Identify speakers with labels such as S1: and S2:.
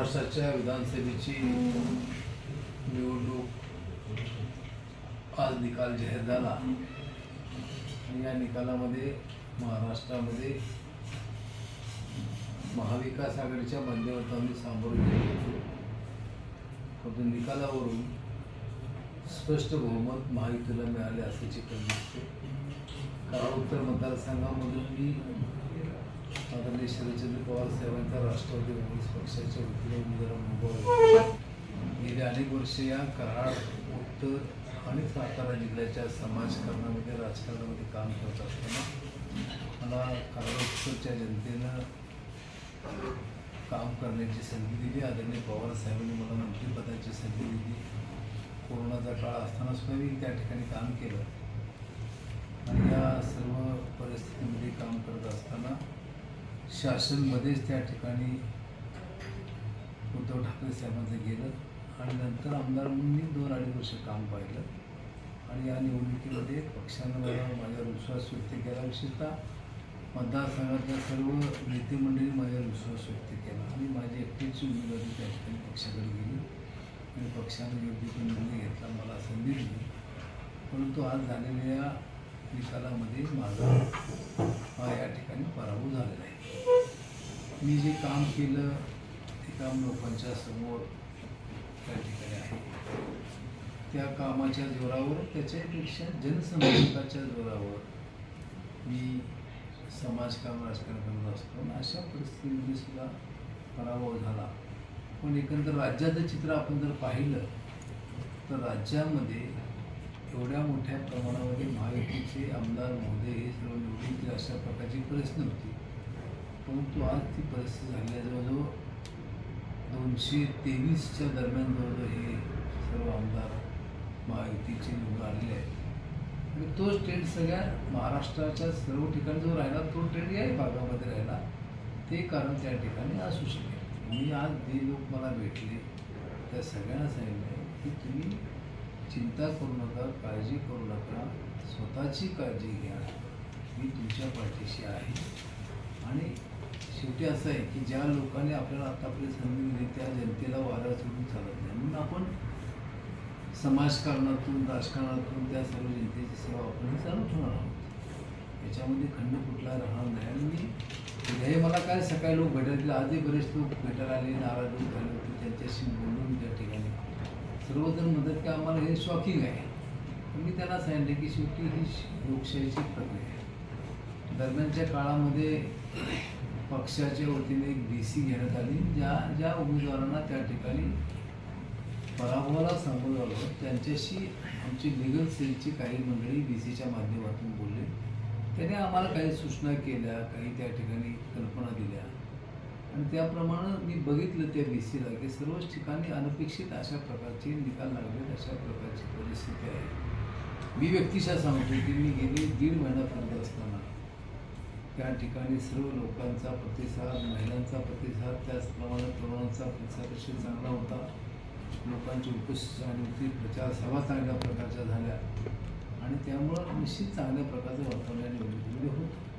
S1: महाराष्ट्राच्या विधानसभेची निवडणूक आज निकाल जाहीर झाला या निकालामध्ये महाराष्ट्रामध्ये महाविकास आघाडीच्या माध्यमातून सामोरं गेलो परंतु निकालावरून स्पष्ट बहुमत महायुतीला मिळाले असे चित्र दिसते कारण उत्तर मतदारसंघामधून मी आदरणीय शरदचंद्र पवार साहेबांचा राष्ट्रवादी काँग्रेस पक्षाच्या वतीने उमेदवार उभा गेली अनेक वर्षे या कराड उत्तर आणि सातारा जिल्ह्याच्या समाजकारणामध्ये राजकारणामध्ये काम करत असताना मला कराड उत्तरच्या जनतेनं काम करण्याची संधी दिली. आदरणीय पवार साहेबांनी मला मंत्रिपदाची संधी दिली. कोरोनाचा काळ असताना सुद्धा मी त्या ठिकाणी काम केलं. आणि या सर्व परिस्थितीमध्ये शासनमध्येच त्या ठिकाणी उद्धव ठाकरे साहेबांचं गेलं आणि नंतर आमदार म्हणून मी दोन अडीच वर्ष काम पाहिलं. आणि या निवडणुकीमध्ये पक्षानं मला माझ्यावर विश्वास व्यक्त केला. विशेषतः मतदारसंघातल्या सर्व नेते मंडळी माझ्यावर विश्वास व्यक्त केला. आणि माझी एकटीची उमेदवारी त्या ठिकाणी पक्षाकडे गेली. आणि पक्षाने योग्य तो निर्णय घेतला मला संधी दिली. परंतु आज झालेल्या निकालामध्ये माझा हा या ठिकाणी पराभव झालेला आहे. मी जे काम केलं ते काम लोकांच्या समोर त्या ठिकाणी आहे. त्या कामाच्या जोरावर त्याच्यापेक्षा जनसंपर्काच्या जोरावर मी समाजकाम राजकारण करत असतो आणि अशा परिस्थितीमध्ये सुद्धा पराभव झाला. पण एकंदर राज्याचं चित्र आपण जर पाहिलं तर राज्यामध्ये एवढ्या मोठ्या प्रमाणामध्ये महायुतीचे आमदार महोदय हे सर्व निवडून अशा प्रकारची परिस्थिती नव्हती. परंतु आज ती परिस्थिती झाली आहे. जवळजवळ दोनशे तेवीसच्या दरम्यान जवळजवळ हे सर्व आमदार महायुतीचे निवडून आलेले आहेत. आणि तोच ट्रेंड सगळ्या महाराष्ट्राच्या सर्व ठिकाणी जो राहिला तो ट्रेंड याही भागामध्ये राहिला. ते कारण त्या ठिकाणी असू शकेल. मी आज जे लोक मला भेटले त्या सगळ्यांना सांगितलं की तुम्ही चिंता करू नका काळजी करू नका. स्वतःची काळजी घ्या. मी तुमच्या पाठीशी आहे. आणि शेवटी असं आहे की ज्या लोकांनी आपल्याला आतापर्यंत संधी दिली त्या जनतेला वारा सोडून चालत नाही. म्हणून आपण समाजकारणातून राजकारणातून त्या सर्व जनतेची सेवा आपण चालू ठेवणार आहोत. याच्यामध्ये खंड कुठला राहणार नाही. आणि मी हे मला काय सकाळी लोक भेटायला आजही बरेच लोक भेटायला आले नाराज लोक झाले होते. त्यांच्याशी बोलून त्या ठिकाणी सर्वजण म्हणतात की आम्हाला हे शॉकिंग आहे. मी त्यांना सांगितले की शेवटी ही लोकशाहीची प्रक्रिया आहे. दरम्यानच्या काळामध्ये पक्षाच्या वतीने एक बी सी घेण्यात आली. ज्या ज्या उमेदवारांना त्या ठिकाणी पराभवाला सामोरं झालं त्यांच्याशी आमची लिगल सेलची काही मंडळी बी सीच्या माध्यमातून बोलले. त्याने आम्हाला काही सूचना केल्या काही त्या ठिकाणी कल्पना दिल्या. आणि त्याप्रमाणे मी बघितलं त्या बी सीला की सर्वच ठिकाणी अनपेक्षित अशा प्रकारचे निकाल लागले अशा प्रकारची परिस्थिती आहे. मी व्यक्तिशः सांगतो की मी गेली दीड महिना करत असताना. त्या ठिकाणी सर्व लोकांचा प्रतिसाद महिलांचा प्रतिसाद त्याचप्रमाणे तरुणांचा प्रतिसाद अतिशय चांगला होता. लोकांची उपस्थित आणि होती प्रचार सभा चांगल्या प्रकारच्या झाल्या. आणि त्यामुळं निश्चित चांगल्या प्रकारचं वातावरण निवडणुकीमध्ये होतं.